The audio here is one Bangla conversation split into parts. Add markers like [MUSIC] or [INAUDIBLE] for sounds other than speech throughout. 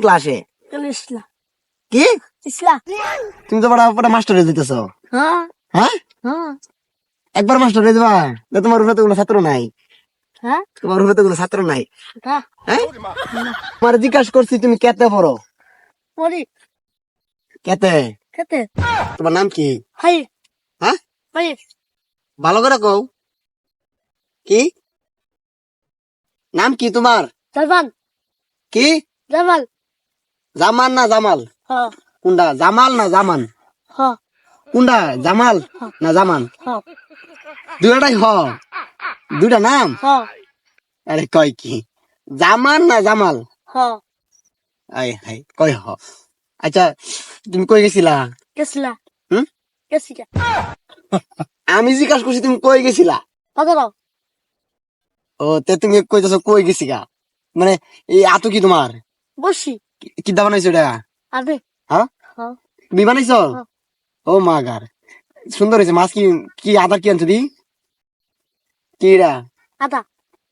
ক্লাসে কি? তুমি তো বড় মাস্টার হয়ে হ্যাঁ। হ্যাঁ? একবার মাস্টার যাবা? না তোমার তো কোনো ছাত্র নাই। তোমার তো কোনো ছাত্র নাই। তোমার জিজ্ঞাসা করছি তুমি কেতে পড়ো? পরি কেতে? তোমার নাম কি? হাই। হ্যাঁ? হাই। ভালো করে কও। কি? নাম কি তোমার? জামান কি? জামাল জামান না জামাল? কোনটা জামাল না জামান? কোনটা জামাল না জামান? দুটাই হ। দুটা নাম? আরে কয় কি? জামান না জামাল? আই হাই কয় হ? আচ্ছা তুমি কই গেছিলা? গেছিলা। হুম? গেছিলা। আমি জিজ্ঞাসা করছি তুমি কই গেছিলা? ও তে তুমি কইতেছো কই গেছিগা? মানে এই আতো কি তোমার? বসি কি- কি দা বানাইছো এটা? আবে। হ্যাঁ হ্যাঁ তুমি বানাইছো। ও মা গার সুন্দর হয়েছে। মাছ কি কি আদা কি আনছো দি? কি এটা?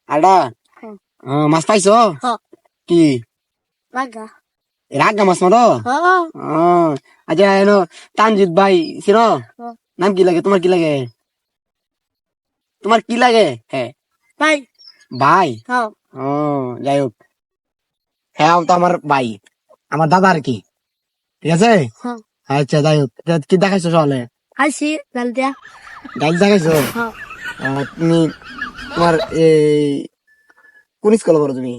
আদা। হ্যাঁ। হ্যাঁ, মাছ পাইছো? হ্যাঁ কি? লাগা রাগা মাছ মারো? আচ্ছা এনো তানজিৎ ভাই হ্যাঁ। নাম কি লাগে? তোমার কি লাগে? তোমার কি লাগে? হ্যাঁ ভাই। ভাই? হ্যাঁ ও যাই হোক। হ্যাঁ তো আমার ভাই। আমার দাদা আর কি। ঠিক আছে? হ্যাঁ। আচ্ছা যাই হোক। কি দেখাইছো সকালে আইসি লাল দিয়া। গাইড দেখাইছো? হ্যাঁ। তুমি তোমার এই কোন স্কুলে পড়ো তুমি?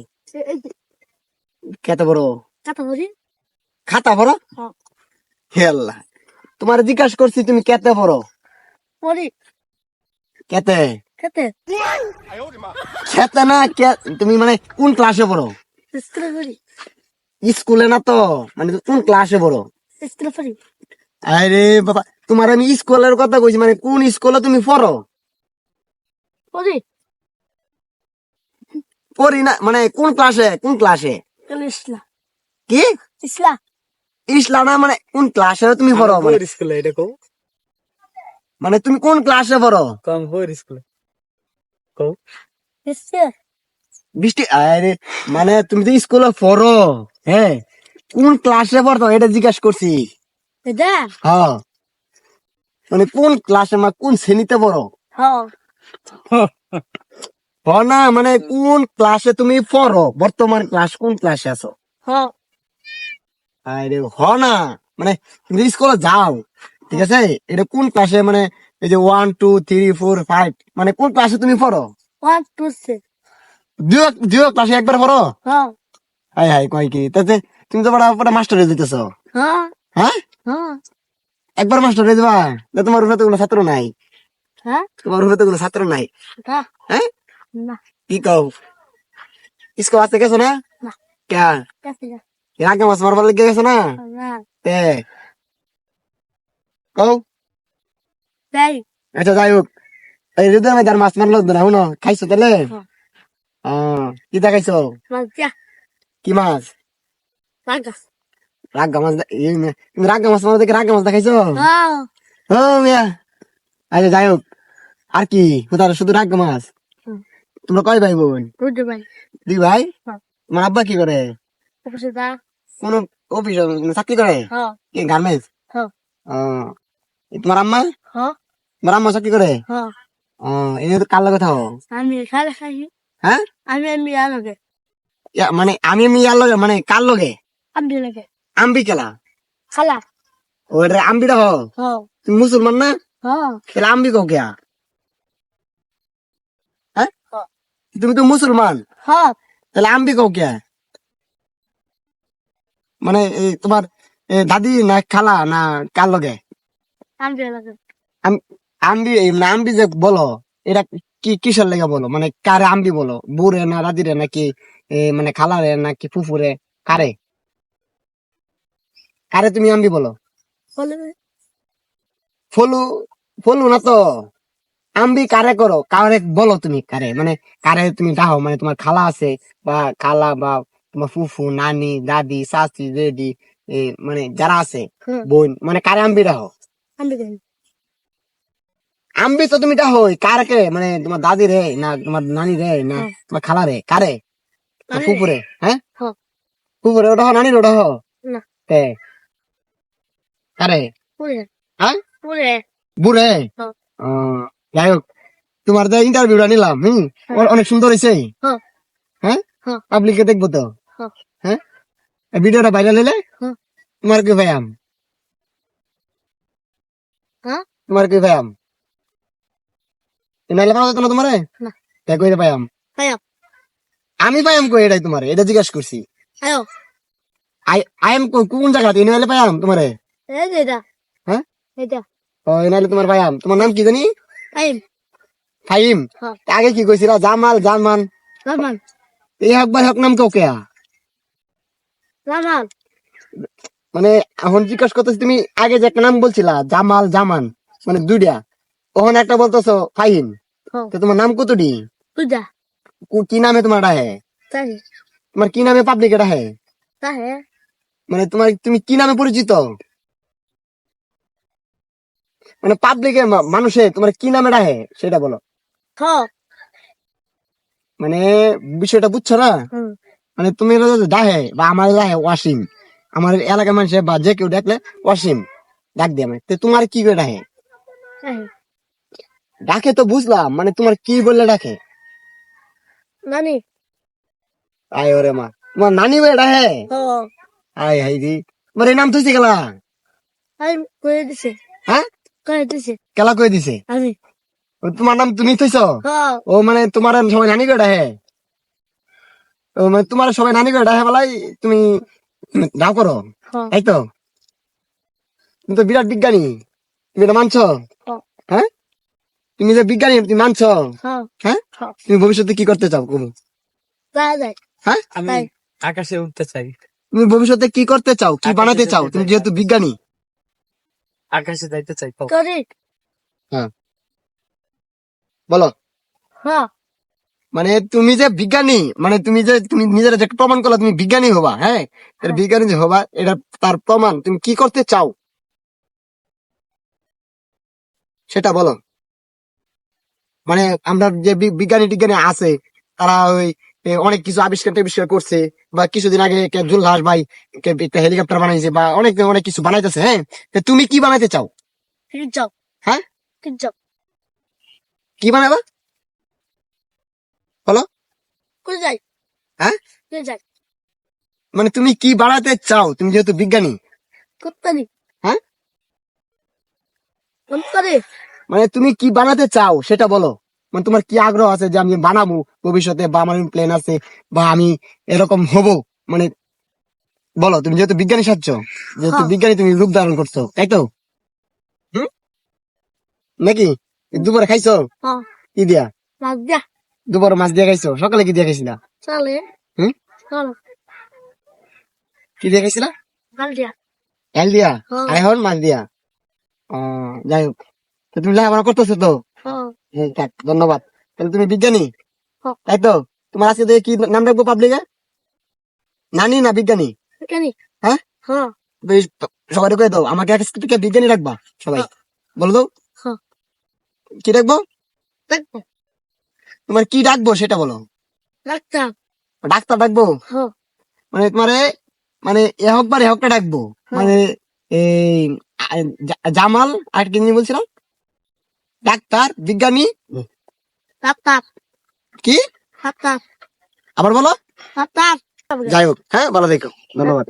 খেতে পড়ো? খাতা পড়ো? হ্যাঁ। হেল্লা। তোমার জিজ্ঞাসা করছি তুমি কেতে পড়ো? পরি কেতে খেতে। খেতে না কে- তুমি মানে কোন ক্লাসে পড়ো? স্কুলে পড়ি। স্কুলে না তো? মানে কোন ক্লাসে পড়ো? স্কুলে পড়ি। আরে বাবা তোমার আমি স্কুলের কথা কইছি মানে কোন স্কুলে তুমি পড়ো? পড়ি। পড়ি না মানে কোন ক্লাসে কোন ক্লাসে ইসলা। কি? ইসলা। ইসলা না মানে কোন ক্লাসে তুমি পড়ো মানে? স্কুলে এটা কও? মানে তুমি কোন ক্লাসে পড়ো? কম হইর স্কুলে? কও। বৃষ্টি আরে মানে তুমি তো স্কুলে পড়ো। হ্যাঁ কোন ক্লাসে পড়তো? এটা জিজ্ঞাসা করছি। এটা? হ্যাঁ। মানে কোন ক্লাসে মানে কোন শ্রেণীতে পড়ো? হ্যাঁ। [LAUGHS] না মানে কোন ক্লাসে তুমি পড়ো? বর্তমান ক্লাস কোন ক্লাসে আছো? হ্যাঁ। আরে হ না। মানে তুমি স্কুলে যাও ঠিক আছে? এটা কোন ক্লাসে মানে এই যে one two three four five মানে কোন ক্লাসে তুমি পড়ো? ওয়ান টু দুই দুই ক্লাসে একবার পড়ো? হ্যাঁ। হাই হাই কয় কি? তাতে তুমি তো বড় বড় মাস্টার হয়ে যেতেছ হ্যাঁ। হ্যাঁ? হ্যাঁ। একবার মাস্টার হয়ে যাবা? না তোমার উপরে তো কোনো ছাত্র নাই। হ্যাঁ? তোমার উপরে তো কোনো ছাত্র নাই। হ্যাঁ হ্যাঁ? না। কি কও? স্কুল আসতে গেছো না? না। কে? গেছিলা এর আগে মাছ মারবার লেগে গেছো না? না। তে? কও? তাই আচ্ছা যাই হোক। এই হৃদয় মাছ মারলো না শুনো? খাইছো তাহলে? হ্যাঁ। কি দেখাইছো মাজা কি মাছ? রাগা। মাছ তুমি রাগা মাছ মারো দেখে রাগা মাছ দেখাইছো? হ্যাঁ। ও মিয়া। আচ্ছা যাই হোক। আর কি? কোথাও শুধু রাগা মাছ। তোমরা কয় ভাই বোন? দুই ভাই? হ্যাঁ। তোমার আব্বা কি করে? কোন অফিস চাকরি করে? হ্যাঁ। কি গার্মেন্টস? তোমার আম্মা? তোমার আম্মা চাকরি করে? এই তো কার লাগে থাও? আমি খালে খাই। হ্যাঁ? আমি আমি আলোকে মানে আমি আমি ইয়ার লগে মানে কার লগে? আমি লাগে। আম্বি খেলা? খালা? ওটা আম্বিটা হো তুমি মুসলমান না? তাহলে আম্বি কো কেয়া হ্যাঁ। তুমি তো মুসলমান হ্যাঁ তাহলে আম্বি কো কেয়া মানে এই তোমার দাদি না খালা না কার লগে? আমি লাগে। আম্বি না আম্বি যে বলো এটা কি কিসের লেগে বলো? মানে কারে আম্বি বলো? বুড়ে না দাদিরে নাকি মানে খালারে নাকি ফুফুরে? কারে? কারে তুমি আম্বি বলো? ফলু ফলু না তো। আম্বি কারে করো? কারে বলো তুমি কারে? মানে কারে তুমি ডাহো মানে তোমার খালা আছে বা খালা বা তোমার ফুফু নানি দাদি শাশি রেডি মানে যারা আছে বোন মানে কারে আম্বি ডাহো আমি আম্বি তো তুমি ডাহো কারকে মানে তোমার দাদি রে না তোমার নানি রে না। তোমার খালা রে? কারে? না আরে। ফুফু রে হ্যাঁ ওটা হ নানির ওটা হ না। তে কারে পুরে হ্যাঁ? বুড়ে। যাই হোক তোমার যে ইন্টারভিউটা নিলাম হুম। অনেক সুন্দর হয়েছে হ্যাঁ। পাবলিকে দেখব তো হ্যাঁ। ভিডিওটা ভাইরাল হলে। তোমার কি ভাইয়াম? তোমার কি ভাইয়াম নাইলে পাওয়া যেত না তোমারে। তাই কইতে পাইয়াম পাইয়াম। আমি পাইয়াম কই এটাই তোমারে? এটা জিজ্ঞাসা করছি। আয়ো। আই আই এম কোন জায়গাতে? নাইলে পাইয়াম তোমারে? এই যে এটা। হ্যাঁ? এটা। ও তোমার পাইয়াম। তোমার নাম কি জানি? টাইম ফাইম হ্যাঁ। আগে কি কইছিলা? জামাল জামান রামান এই একবার হক নাম কেউ কেয়া রামান মানে এখন জিজ্ঞাসা করতেছি তুমি আগে যে একটা নাম বলছিলা জামাল জামান মানে দুইটা ওখানে একটা বলতেছো ফাহিম। হ্যাঁ। তো তোমার নাম কতটি? পূজা। কু- নামে তোমার ডাহে তোমার কি নামে পাবলিক ডাহে মানে তোমার তুমি কি নামে পরিচিত? মানে পাবলিকে মানুষে তোমার কি নামে ডাহে সেটা বলো। মানে বিষয়টা বুঝছ না? মানে তুমি ডাহে বা আমার ডাহে ওয়াসিম আমার এলাকার মানুষে বা যে কেউ ডাকলে ওয়াসিম ডাক দিয়ে আমি তো তোমার কি করে ডাহে ডাকে তো বুঝলাম। মানে তোমার কি বললে ডাকে? নানি? আয় ওরে মা। তোমার নানি বলে ডাহে হ। আয় হাই দি। নাম তুই গেলা? টাইম করে দিছে। হ্যাঁ করে দিছে। কেলা কই দিছে? আমি ও, তোমার নাম তুমি থইছ? হ। ও মানে তোমার সবাই নানি করে ডাহে ও মানে তোমার সবাই নানি করে ডাহে বলাই তুমি নাও করো হ। তাই তো তুমি তো বিরাট বিজ্ঞানী। তুমি এটা মানছো। তুমি যে বিজ্ঞানী তুমি মানছ? হ্যাঁ। তুমি ভবিষ্যতে কি করতে চাও যায় হ্যাঁ? আমি আকাশে উঠতে চাই। তুমি ভবিষ্যতে কি করতে চাও? কি বানাতে চাও? তুমি যেহেতু বিজ্ঞানী। আকাশে যাইতে চাই। করি। বলো। হ মানে তুমি যে বিজ্ঞানী মানে তুমি যে তুমি নিজের যে প্রমাণ করলা তুমি বিজ্ঞানী হবা হ্যাঁ? এর হ্যাঁ। বিজ্ঞানী যে হবা এটা তার প্রমাণ তুমি কি করতে চাও? সেটা বলো। মানে আমরা যে বিজ্ঞানী টিজ্ঞানী আছে তারা ওই অনেক কিছু আবিষ্কার টাবিষ্কার করছে বা কিছুদিন আগে জুলহাস ভাই একটা হেলিকপ্টার বানাইছে বা অনেক অনেক কিছু বানাইতেছে হ্যাঁ? তুমি কি বানাইতে চাও? হ্যাঁ? কি বানাবা? যাই? হ্যাঁ? মানে তুমি কি বানাতে চাও? তুমি যেহেতু বিজ্ঞানী। হ্যাঁ? মানে তুমি কি বানাতে চাও সেটা বলো। মানে তোমার কি আগ্রহ আছে যে আমি বানাবো? ভবিষ্যতে বা আমার প্ল্যান আছে বা আমি এরকম হব? মানে বলো তুমি যেহেতু বিজ্ঞানী সাজছ যেহেতু হ্যাঁ। বিজ্ঞানী তুমি রূপ ধারণ করছ তাই তো? নাকি? দুপুরে খাইছো? হ্যাঁ। কি দিয়া? দুপুরে মাছ দিয়ে খাইছো? সকালে কি দিয়ে খাইছিলা? কি দিয়ে খাইছিলা? গাল দিয়া। হ্যাঁ। আর এখন মাছ দিয়া? যাই হোক। তো তুমি লেখাপড়া করতেছো তো? হ্যাঁ, থাক, ধন্যবাদ। তাহলে তুমি বিজ্ঞানী। তাই তো? তোমার আজকে দেখে কি নাম রাখব পাবলিকে নানি না বিজ্ঞানী? কেন হ্যাঁ? হ্যাঁ সবাই কয়ে দাও আমাকে থেকে বিজ্ঞানী রাখবা সবাই। বলো দাও। কি রাখব? তোমার কি ডাকবো সেটা বলো। ডাক্তার। ডাক্তার ডাকবো মানে তোমারে মানে এ হোক বা রে হোকটা ডাকবো। মানে এই জামাল আর কি বলছিলাম? ডাক্তার বিজ্ঞানী? ডাক্তার। কি? ডাক্তার। আবার বলো। ডাক্তার। যাই হোক হ্যাঁ ভালো দেখো ধন্যবাদ।